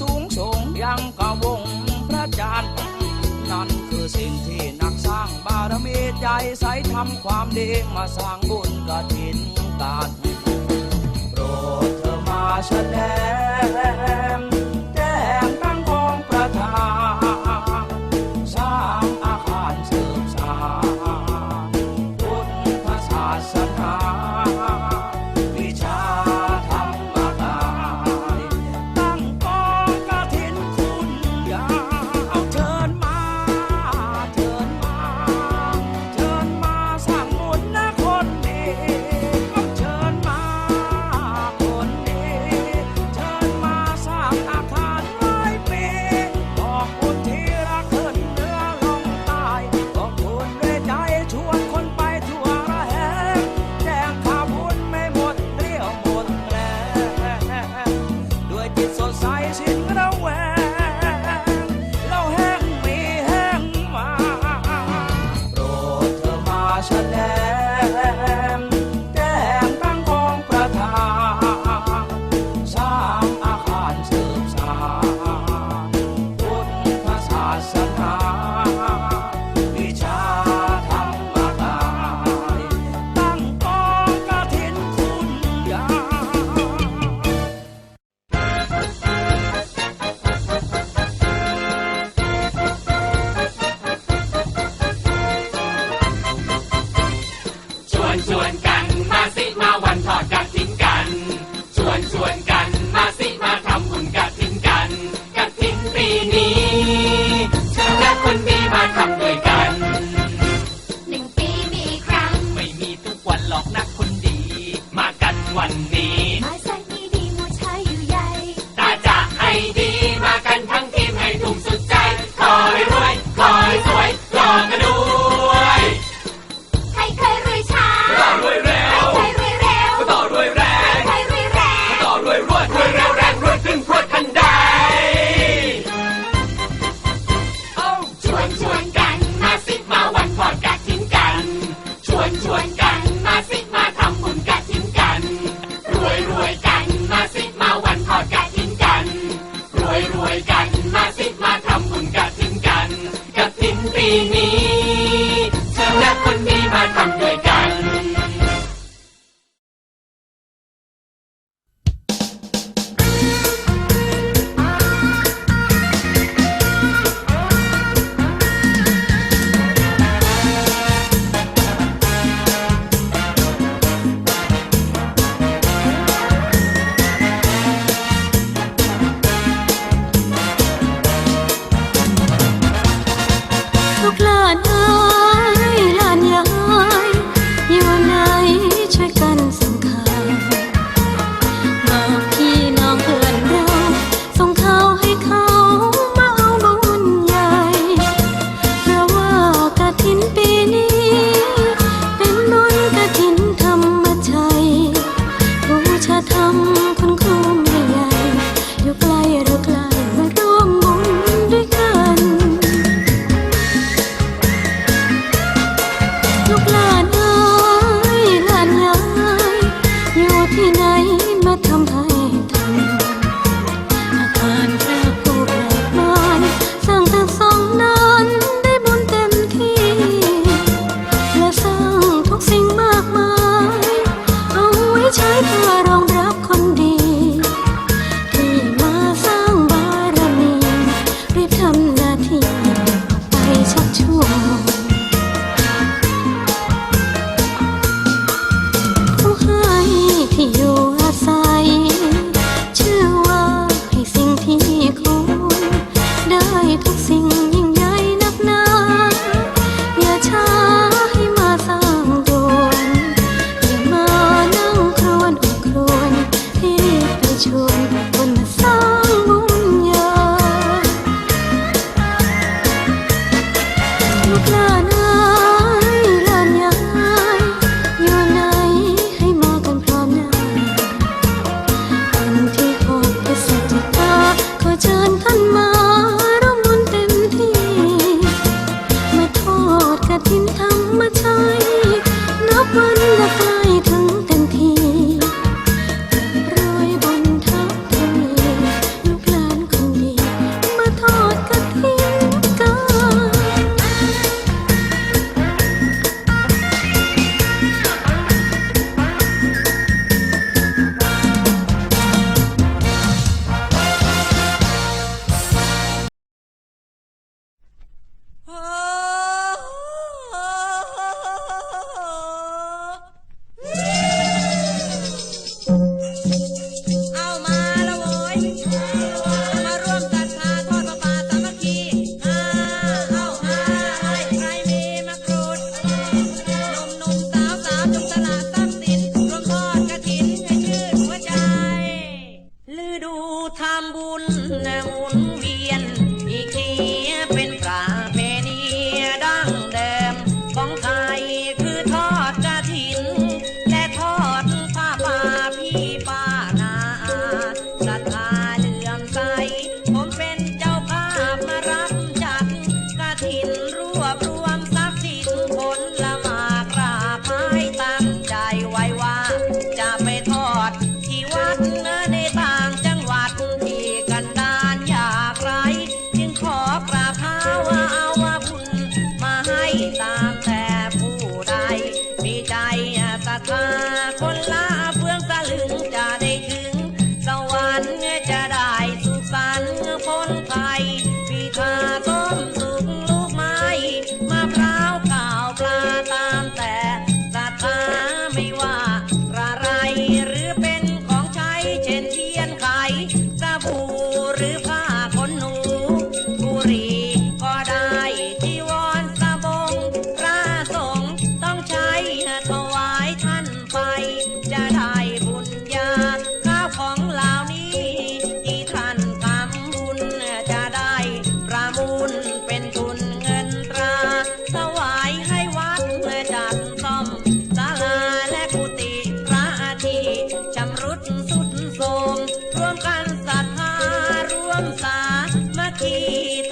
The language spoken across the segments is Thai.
สูงส่งยังกะวงพระจันทร์นั่นคือสิ่งที่นักสร้างบารมีใจใสทำความดีมาสร้างบุญกระถินกันโปรดเธอมาแสดง i'm Tata.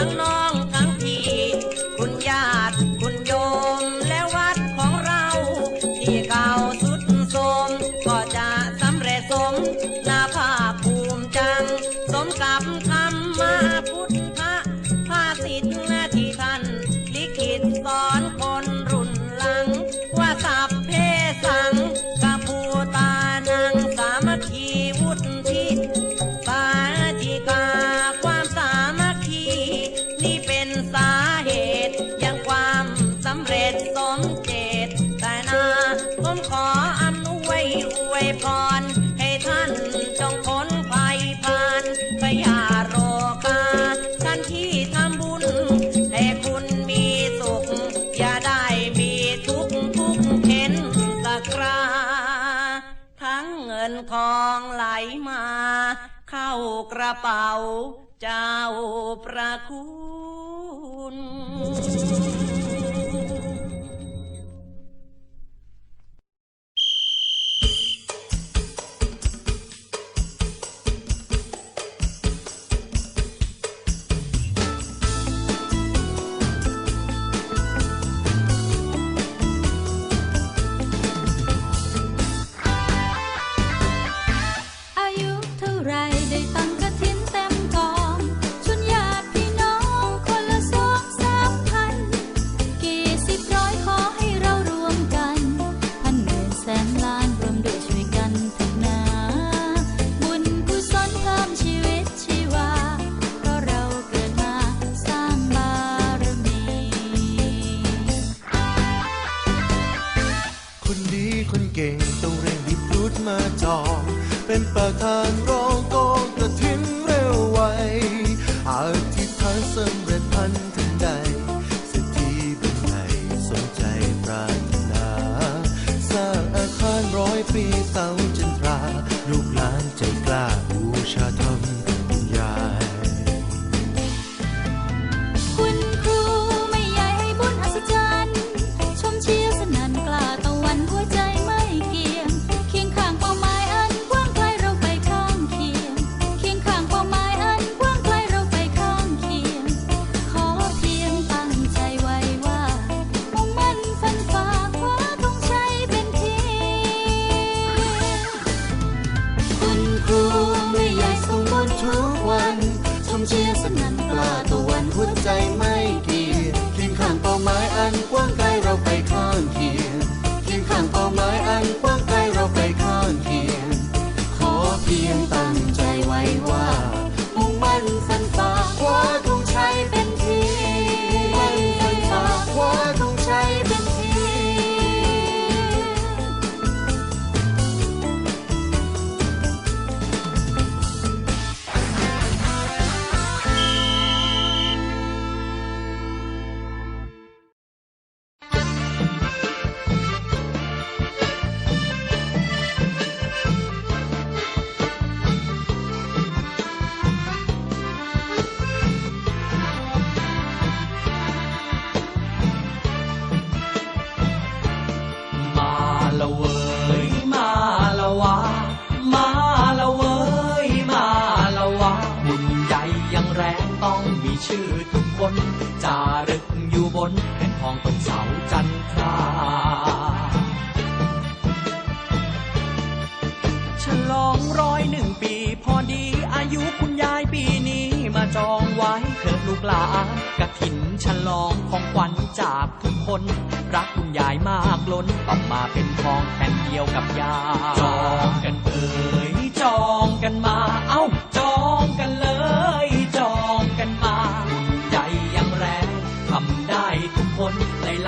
i don't know. นทองไหลมา เข้ากระเป๋าเจ้าประคุณ มเชียร์สนั่นกล้าตะวันหัวใจไม่ ชื่อทุกคนจารึกอยู่บนแผ่นทองต้นเสาจันทราฉลองร้อยหนึ่งปี พอดีอายุคุณยายปีนี้มาจองไว้เถิดลูกหลานกระถินฉลองของขวัญจากทุกคน รักคุณยายมากล้นต้องมาเป็นทองแผ่นเดียวกับยาจองกันเอ่ยจอง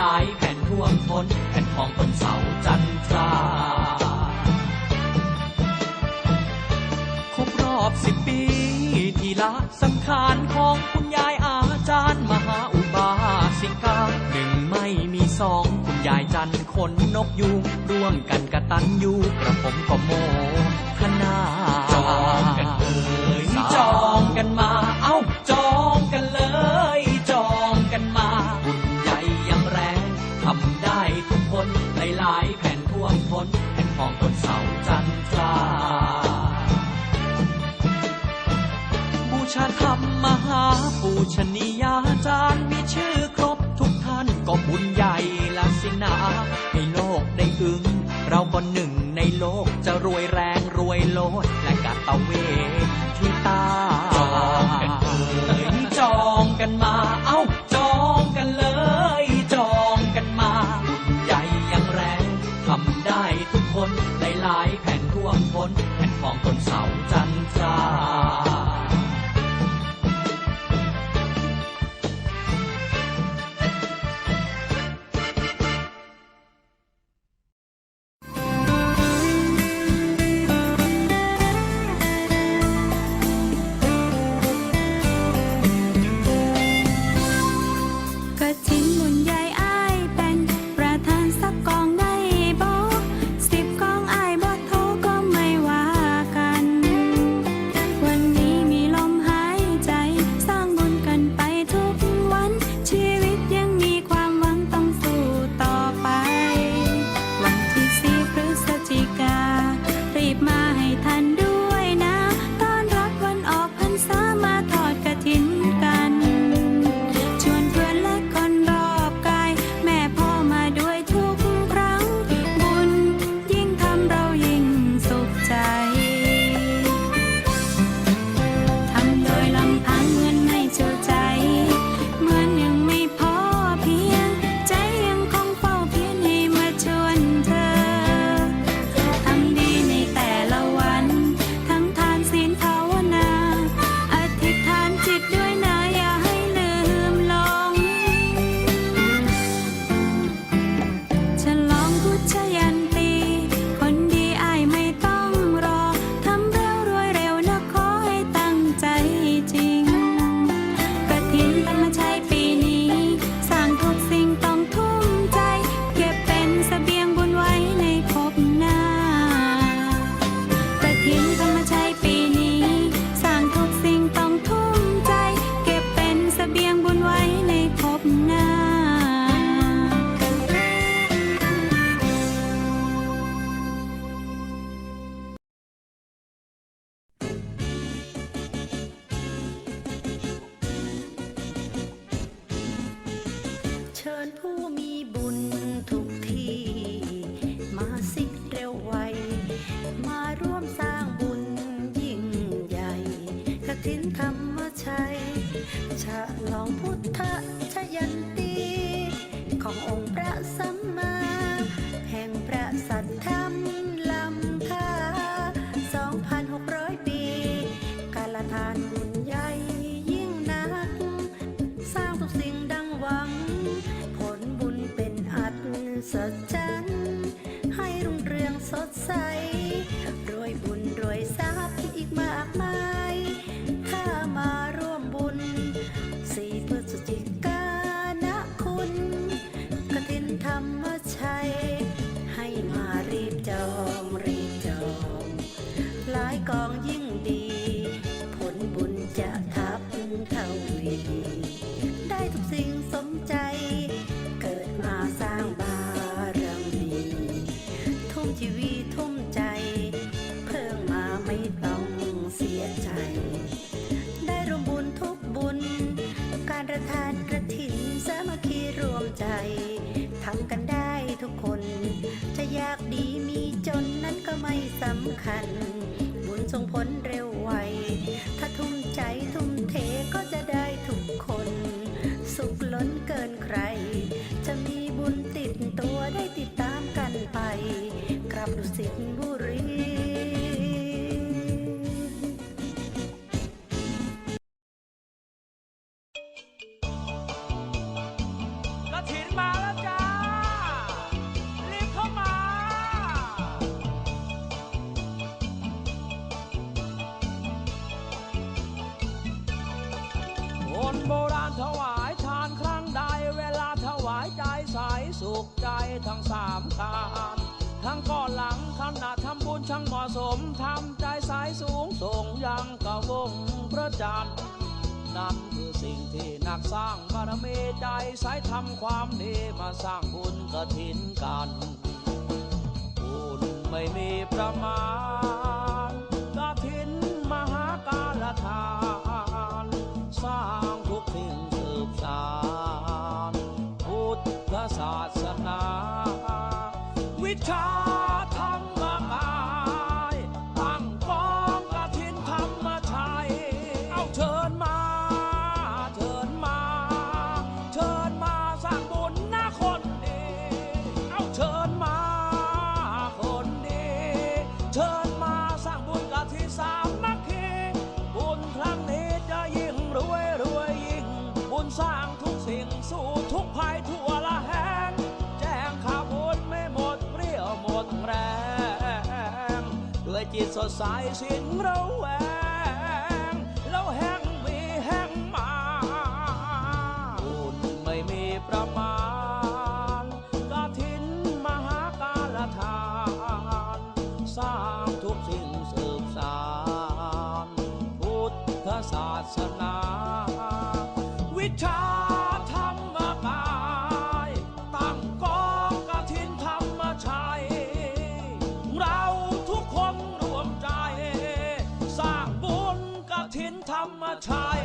หลายๆแผ่นท่วมทนแผ่นทองต้นเสาจันทราครบรอบสิบปีที่ละสำคัญของคุณยายอาจารย์มหาอุบาสิกาหนึ่งไม่มีสองคุณยายจันขนนกยูงร่วมกันกระตันยูกระผมก็โมทนาจองกันเอ่ยจองกันมา ชาธรรมมหาปูชนียาจารย์มีชื่อครบทุกท่านก็บุญใหญ่ละสินาให้โลกได้อึงเราก็หนึ่งในโลกจะรวยแรงรวยโลดและกัตะเว ฉลองพุทธชยันตี ขององค์พระสัมมา แห่งพระสัทธรรมลำค่า2,600 ปี กาลทานบุญใหญ่ยิ่งนัก สร้างทุกสิ่งดังหวัง ผลบุญเป็นอัศจรรย์ให้รุ่งเรืองสดใส ทุ่มชีวิตทุ่มใจ เพิ่งมาไม่ต้องเสียใจ ได้รวมบุญทุกบุญ การระทานกระถิ่นสามัคคีรวมใจทำกันได้ทุกคน จะยากดีมีจนนั้นก็ไม่สำคัญ บุญส่งผลเร็วไว ถ้าทุ่มใจทุ่มเทก็จะได้ทุกคน สุขล้นเกินใคร นโบราณถวายทานครั้งใด เวลาถวายใจใสสุขใจทั้งสามทานทั้งก่อนหลังขณะทำบุญช่างเหมาะสมทำใจสายสูงส่งยังกะวงพระจันทร์นั่นคือสิ่งที่นักสร้างบารมีใจใสทำความดีมาสร้างบุญกระถินกันบุญไม่มีประมาณกระถินมหาการทานสร้างาสนา วิชาธรรมกายตั้งกองกระถินธรรมชัย เอาเชิญมา เชิญมา เชิญมาสร้างบุญนะคนดีเอาเชิญ it's a size in nowhere. ธรรมชาย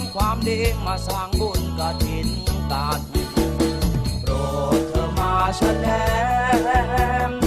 ำความดีมาสร้างบุญกระถินกันโปรดเธอมาแสดง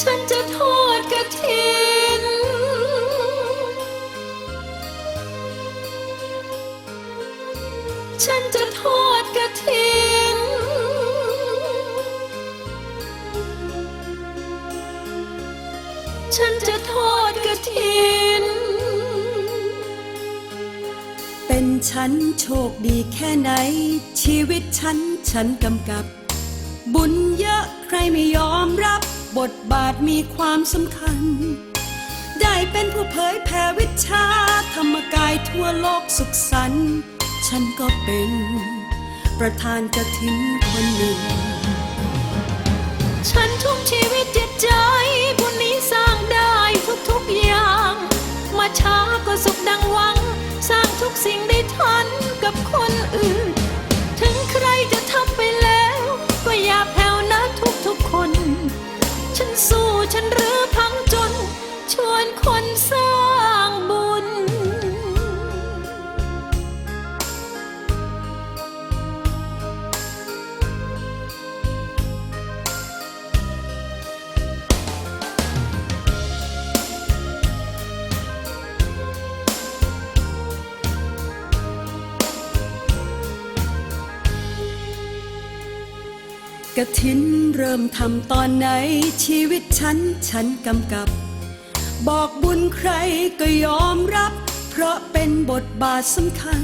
ฉันจะทอดกระถินฉันจะทอดกระถินฉันจะทอดกระถินเป็นฉันโชคดีแค่ไหน ชีวิตฉันฉันกำกับ บุญเยอะใครไม่ยอมรับ บทบาทมีความสำคัญ ได้เป็นผู้เผยแผ่วิชา ธรรมกายทั่วโลกสุขสันต์ฉันก็เป็น ประธานกระถินคนหนึ่ง ฉันทุ่มชีวิตจิตใจ บุญนี้สร้างได้ทุกๆอย่าง มาช้าก็สุขดังหวัง สร้างทุกสิ่งได้ทันกับคนอื่น สู้ฉันหรือพังจน ชวนคนเศร้า ระถินเริ่มทำตอนไหนชีวิตฉันฉันกำกับ บอกบุญใครก็ยอมรับ เพราะเป็นบทบาทสำคัญ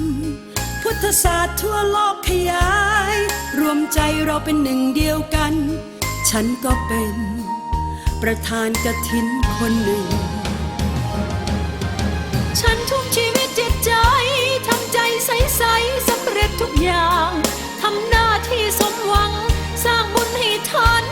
พุทธศาสตร์ทั่วโลกขยาย รวมใจเราเป็นหนึ่งเดียวกัน ฉันก็เป็น ประธานกระถินคนหนึ่ง ฉันทุกชีวิตจิตใจทำใจใสๆสำเร็จทุกอย่างทำหน้าที่สมหวัง ฉัน